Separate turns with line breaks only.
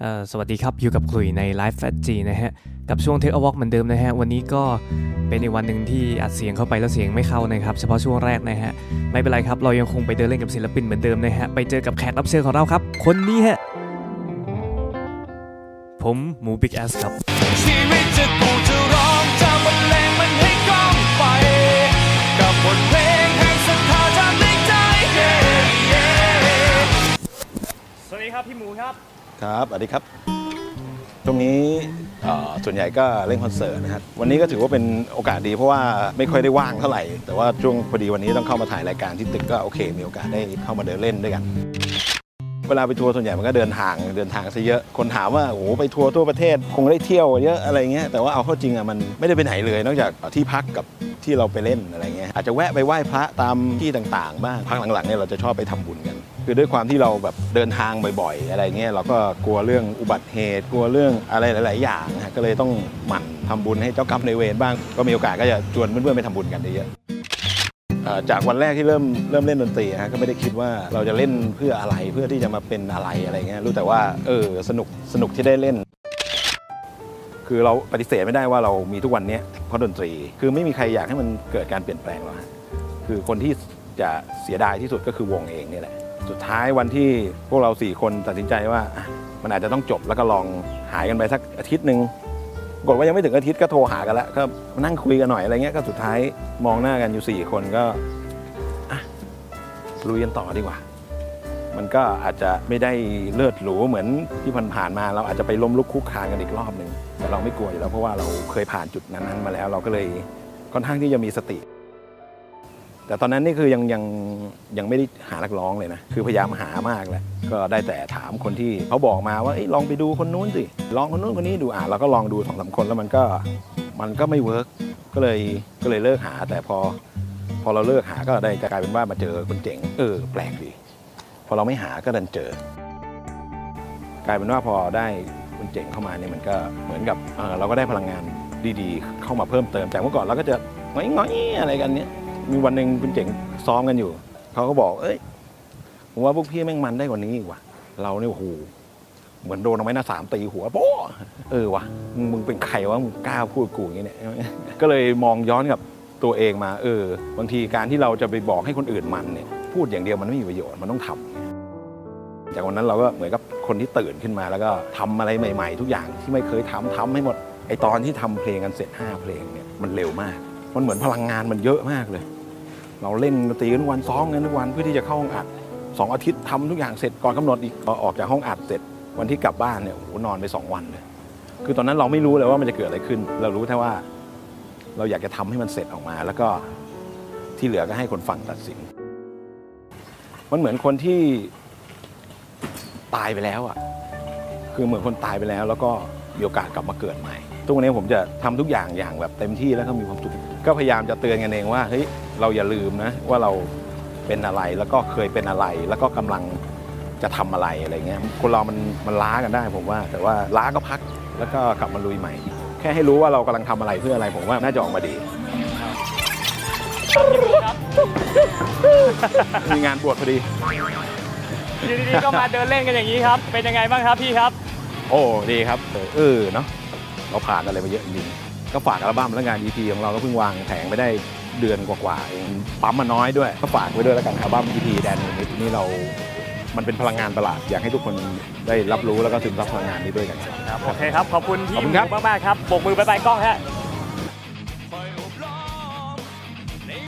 เอ่อสวัสดีครับ อยู่กับขลุยใน Live f a t G นะฮะ กับช่วง Take a Walk เหมือนเดิมนะฮะ วันนี้ก็เป็นอีกวันหนึ่งที่อัดเสียงเข้าไปแล้วเสียงไม่เข้านะครับ เฉพาะช่วงแรกนะฮะ ไม่เป็นไรครับ เรายังคงไปเดินเล่นกับศิลปินเหมือนเดิมนะฮะ ไปเจอกับแขกรับเชิญของเราครับ คนนี้ฮะ ผมหมูบิ๊กแอสครับ ครับ
สวัสดีครับ ตรงนี้ส่วนใหญ่ก็เล่นคอนเสิร์ตนะครับ วันนี้ก็ถือว่าเป็นโอกาสดีเพราะว่าไม่ค่อยได้ว่างเท่าไหร่ แต่ว่าช่วงพอดีวันนี้ต้องเข้ามาถ่ายรายการที่ตึกก็โอเค มีโอกาสได้เข้ามาเดินเล่นด้วยกัน เวลาไปทัวร์ส่วนใหญ่มันก็เดินทางเดินทางซะเยอะ คนถามว่าโอ้โหไปทัวร์ทั่วประเทศคงได้เที่ยวเยอะอะไรเงี้ย แต่ว่าเอาเข้าจริงอะมันไม่ได้ไปไหนเลย นอกจากที่พักกับที่เราไปเล่นอะไรเงี้ย อาจจะแวะไปไหว้พระตามที่ต่างๆบ้าง พักหลังๆเนี่ยเราจะชอบไปทำบุญกัน คือด้วยความที่เราแบบเดินทางบ่อยๆ อะไรเงี้ยเราก็กลัวเรื่องอุบัติเหตุ กลัวเรื่องอะไรหลาย ๆ อย่างนะฮะก็เลยต้องหมั่นทำบุญให้เจ้ากรรมในเวรบ้าง ก็มีโอกาสก็จะชวนเพื่อนๆไปทำบุญกันเยอะจากวันแรกที่เริ่มเริ่มเล่นดนตรีฮะก็ไม่ได้คิดว่าเราจะเล่นเพื่ออะไรเพื่อที่จะมาเป็นอะไรอะไรเงี้ยรู้แต่ว่าเออสนุกสนุกที่ได้เล่น คือเราปฏิเสธไม่ได้ว่าเรามีทุกวันนี้เพราะดนตรี คือไม่มีใครอยากให้มันเกิดการเปลี่ยนแปลงหรอกคือคนที่จะเสียดายที่สุดก็คือวงเองนี่แหละ สุดท้ายวันที่พวกเราสี่คนตัดสินใจว่า มันอาจจะต้องจบแล้วก็ลองหายกันไปสักอาทิตย์หนึ่งกฏว่ายังไม่ถึงอาทิตย์ก็โทรหากันแล้วก็มานั่งคุยกันหน่อยอะไรเงี้ยก็สุดท้ายมองหน้ากันอยู่ 4 คนก็อะลุยกันต่อดีกว่า มันก็อาจจะไม่ได้เลิศหรูเหมือนที่ผ่านๆมาเราอาจจะไปล้มลุกคุกคานกันอีกรอบหนึ่งแต่เราไม่กลัวอยู่แล้วเพราะว่าเราเคยผ่านจุดนั้นมาแล้ว เราก็เลยค่อนข้างที่จะมีสติ แต่ตอนนั้นนี่คือยังยังยังไม่ได้หานักร้องเลยนะ คือพยายามหามากแล้วก็ได้แต่ถามคนที่เขาบอกมาว่าอลองไปดูคนนู้นสิ ลองคนนู้นคนนี้ดูอะเราก็ลองดูสองสามคนแล้วมันก็มันก็ไม่เวิร์กก็เลยก็เลยเลิกหา แต่พอ พอเราเลิกหาก็ได้กลายเป็นว่ามาเจอคนเจ๋งเออแปลกดี พอเราไม่หาก็ดันเจอ กลายเป็นว่าพอได้คนเจ๋งเข้ามาเนี่ยมันก็เหมือนกับเออเราก็ได้พลังงานดีๆ เข้ามาเพิ่มเติมจากเมื่อก่อนเราก็จะง้อยง้อยๆอะไรกันเนี้ย มีวันหนึ่งคุณเจ๋งซ้อมกันอยู่ เขาก็บอก เอ้ย ผมว่าพวกพี่แม่งมันได้กว่านี้อีกว่ะ เราเนี่ยโอ้โหเหมือนโดนเอาไม้หน้าสามตีหัวโป๊ะเออว่ะมึงเป็นใครวะมึงกล้าพูดกูอย่างเงี้ยเนี่ยก็เลยมองย้อนกับตัวเองมา เออ บางทีการที่เราจะไปบอกให้คนอื่นมันเนี่ย พูดอย่างเดียวมันไม่มีประโยชน์มันต้องทำจากวันนั้นเราก็เหมือนกับคนที่ตื่นขึ้นมาแล้วก็ทำอะไรใหม่ ๆ ทุกอย่างที่ไม่เคยทำทำให้หมดไอตอนที่ทำเพลงกันเสร็จห้าเพลงเนี่ยมันเร็วมาก มันเหมือนพลังงานมันเยอะมากเลย เราเล่นดนตรีทุกวันซ้อมกันทุกวันเพื่อที่จะเข้าห้องอัดสองอาทิตย์ทำทุกอย่างเสร็จก่อนกำหนดอีกพอออกจากห้องอัดเสร็จวันที่กลับบ้านเนี่ยโอ้โหนอนไปสองวันเลย คือตอนนั้นเราไม่รู้เลยว่ามันจะเกิดอะไรขึ้น เรารู้แค่ว่า เราอยากจะทำให้มันเสร็จออกมา แล้วก็ที่เหลือก็ให้คนฟังตัดสิน มันเหมือนคนที่ตายไปแล้วอะ คือเหมือนคนตายไปแล้ว แล้วก็มีโอกาสกลับมาเกิดใหม่ ทุกวันนี้ผมจะทำทุกอย่างอย่างแบบเต็มที่แล้วก็มีความสุข ก็พยายามจะเตือนกันเองว่าเฮ้ยเราอย่าลืมนะว่าเราเป็นอะไรแล้วก็เคยเป็นอะไร แล้วก็กำลังจะทำอะไรอะไรเงี้ยคนเรามันมันล้ากันได้ผมว่า แต่ว่าล้าก็พักแล้วก็กลับมาลุยใหม่ แค่ให้รู้ว่าเรากำลังทำอะไรเพื่ออะไรผมว่าน่าจะออกมาดีมีงานบวชพอดี
อยู่ดีๆก็มาเดินเล่นกันอย่างนี้ครับ เป็นยังไงบ้างครับพี่ครับ
โอ้ดีครับเออเออเนาะเราผ่านอะไรมาเยอะจริงๆ ก็ฝากอัลบั้มและงาน EP ของเราก็เพิ่งวางแผงไปได้เดือนกว่าๆเองปั๊มมาน้อยด้วย ก็ฝากไว้ด้วยแล้วกันอัลบั้ม EP แดนนิดนี่เรา มันเป็นพลังงานประหลาดอยากให้ทุกคนได้รับรู้แล้วก็ซึมซับพลังงานนี้ด้วยกันครับ
ครับโอเคครับ ขอบคุณพี่
ขอบ
ห
คุ
มู
ณครับ
มากๆครับโบกมือบายบายกล้องฮะ